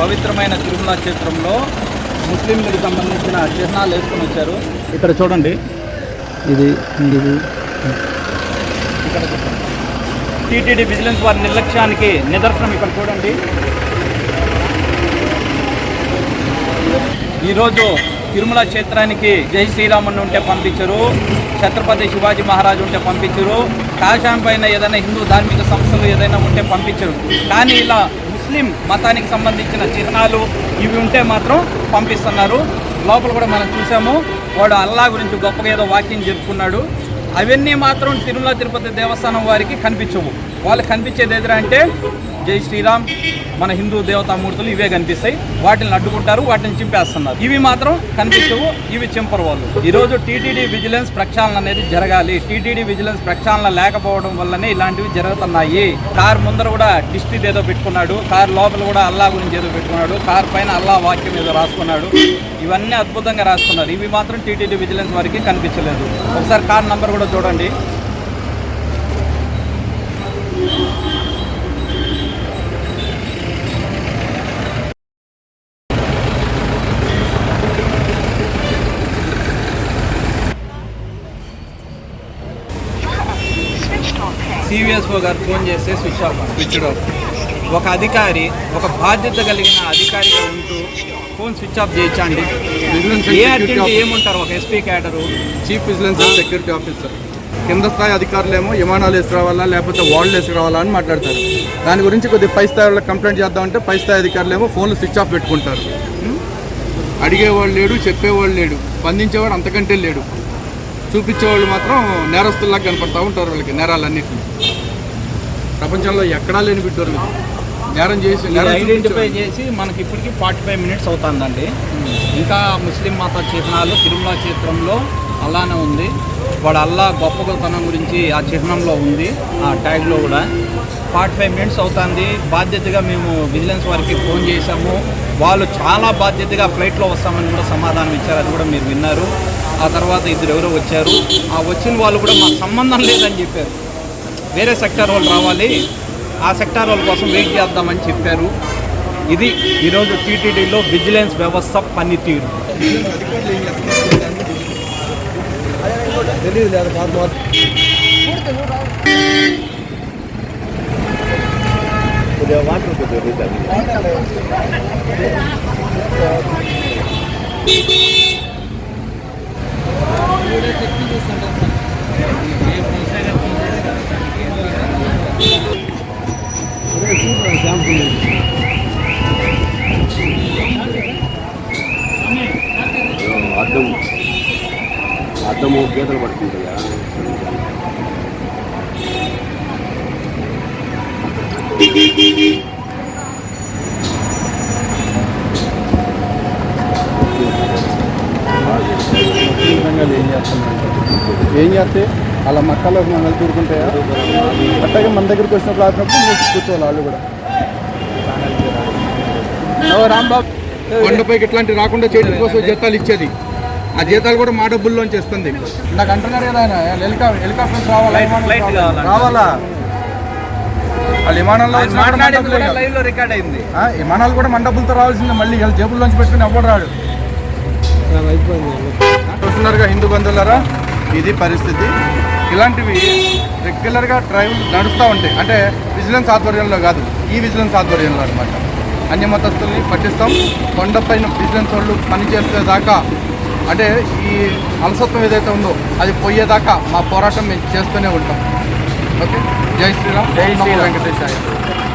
పవిత్రమైన తిరుమల క్షేత్రంలో ముస్లింలకు సంబంధించిన చిహ్నాలు వేసుకొని వచ్చారు. ఇక్కడ చూడండి. ఇది ఇది. ఇక్కడ టీటీడీ విజిలెన్స్ వారి నిర్లక్ష్యానికి నిదర్శనం ఇక్కడ చూడండి. ఈరోజు తిరుమల క్షేత్రానికి జై శ్రీరాముని ఉంటే పంపించరు. ఛత్రపతి శివాజీ మహారాజు ఉంటే పంపించరు. కాషాయం పైన ఏదైనా హిందూ ధార్మిక సంస్థలు ఏదైనా ఉంటే పంపించరు. కానీ ఇలా ముస్లిం మతానికి సంబంధించిన చిహ్నాలు ఇవి ఉంటే మాత్రం పంపిస్తున్నారు. లోపల కూడా మనం చూసాము వాడు అల్లా గురించి గొప్పగా ఏదో వాక్యం చెప్పుకున్నాడు. అవన్నీ మాత్రం తిరుమల తిరుపతి దేవస్థానం వారికి కనిపించవు. వాళ్ళకి కనిపించేది ఎదురంటే జై శ్రీరామ్. మన హిందూ దేవతామూర్తులు ఇవే కనిపిస్తాయి. వాటిని అడ్డుకుంటారు వాటిని చింపేస్తున్నారు. ఇవి మాత్రం కనిపించవు ఇవి చింపరు వాళ్ళు ఈరోజు టీటీడీ విజిలెన్స్ ప్రక్షాళన అనేది జరగాలి. టీటీడీ విజిలెన్స్ ప్రక్షాళన లేకపోవడం వల్లనే ఇలాంటివి జరుగుతున్నాయి. కార్ ముందర కూడా డిస్ట్రిక్ట్ ఏదో పెట్టుకున్నాడు. కార్ లోపల కూడా అల్లా గురించి ఏదో పెట్టుకున్నాడు. కార్ పైన అల్లా వాక్యం ఏదో రాసుకున్నాడు. ఇవన్నీ అద్భుతంగా రాసుకున్నారు. ఇవి మాత్రం టీటీడీ విజిలెన్స్ వారికి కనిపించలేదు. ఒకసారి కార్ నంబర్ కూడా చూడండి. సివిఎస్ఓ గారు ఫోన్ చేస్తే స్విచ్ ఆఫ్ స్విచ్ ఆఫ్ ఒక అధికారి ఒక బాధ్యత కలిగిన అధికారిగా ఉంటూ ఫోన్ స్విచ్ ఆఫ్ చేయించండి ఏ అర్జెంట్ ఏముంటారు? ఒక SP cadre chief vigilance and security officer కింద స్థాయి అధికారులేమో విమానాలు వేసుకురావాలా లేకపోతే వాళ్ళు వేసుకురావాలా అని మాట్లాడతారు. దాని గురించి కొద్దిగా పై స్థాయి వాళ్ళకి కంప్లైంట్ చేద్దామంటే పై స్థాయి అధికారులేమో ఫోన్లు స్విచ్ ఆఫ్ పెట్టుకుంటారు. ఉం? అడిగేవాళ్ళు లేడు చెప్పేవాళ్ళు లేడు స్పందించేవాడు అంతకంటే లేడు. చూపించేవాళ్ళు మాత్రం నేరస్తుల్లాగా కనపడతా ఉంటారు వాళ్ళకి నేరాలన్నింటినీ. ప్రపంచంలో ఎక్కడా లేని వీళ్ళు. నేరం చేసి ఐడెంటిఫై. చేసి మనకి ఇప్పటికి ఫార్టీ ఫైవ్ మినిట్స్ అవుతుందండి. ఇంకా ముస్లిం మత చిహ్నాలు తిరుమల క్షేత్రంలో అలానే ఉంది. వాడు అల్లా గొప్పగొతనం గురించి ఆ చిహ్నంలో ఉంది ఆ ట్యాగ్లో కూడా. ఫార్టీ ఫైవ్ మినిట్స్ అవుతుంది. బాధ్యతగా మేము విజిలెన్స్ వారికి ఫోన్ చేశాము. వాళ్ళు చాలా బాధ్యతగా ఫ్లైట్లో వస్తామని కూడా సమాధానం ఇచ్చారు. అది కూడా మీరు విన్నారు. ఆ తర్వాత ఇద్దరు ఎవరో వచ్చారు. ఆ వచ్చిన వాళ్ళు కూడా మాకు సంబంధం లేదని చెప్పారు. వేరే సెక్టార్ వాళ్ళు రావాలి ఆ సెక్టార్ వాళ్ళ కోసం వెయిట్ చేద్దామని చెప్పారు ఇది ఈరోజు టీటీడీలో విజిలెన్స్ వ్యవస్థ పనితీరు అర్థం అర్థము గీతలు పడుతుందయ్యా ఏం చేస్తే? అలా మక్కలో మనల్ని తూరుకుంటాయా? అట్లాగే మన దగ్గరికి వచ్చినప్పుడు ఆడినప్పుడు కూర్చోవాలి వాళ్ళు కూడా. రాంబాబు. కొండపైకి ఇట్లాంటి రాకుండా చేయడం కోసం జీతాలు ఇచ్చేది. ఆ జీతాలు కూడా మా డబ్బుల్లోంచి ఇస్తుంది నాకు అంటున్నారు కదా ఆయన హెలికాప్టర్ రావాలా? Flight- విమానాలు. రావాలా? కూడా మన రికార్డ్ అయింది. విమానాలు కూడా డబ్బులతో రావాల్సిందే మళ్ళీ వీళ్ళ జేబుల్లోంచి పెట్టుకుని ఎవ్వడు రాడు? చూస్తున్నారుగా హిందూ బంధువులారా ఇది పరిస్థితి. ఇలాంటివి రెగ్యులర్గా డ్రైవ్ నడుస్తూ ఉంటాయి. అంటే విజిలెన్స్ ఆధ్వర్యంలో కాదు ఈ విజిలెన్స్ ఆధ్వర్యంలో అనమాట అన్య మతస్థుల్ని పట్టిస్తాం. కొండపైన విజిలెన్స్ వాళ్ళు పనిచేసే దాకా అంటే ఈ అలసత్వం ఏదైతే ఉందో అది పోయేదాకా మా పోరాటం మేము చేస్తూనే ఉంటాం. ఓకే? జై శ్రీరామ్. జై శ్రీరామ్. వెంకటేశాయ.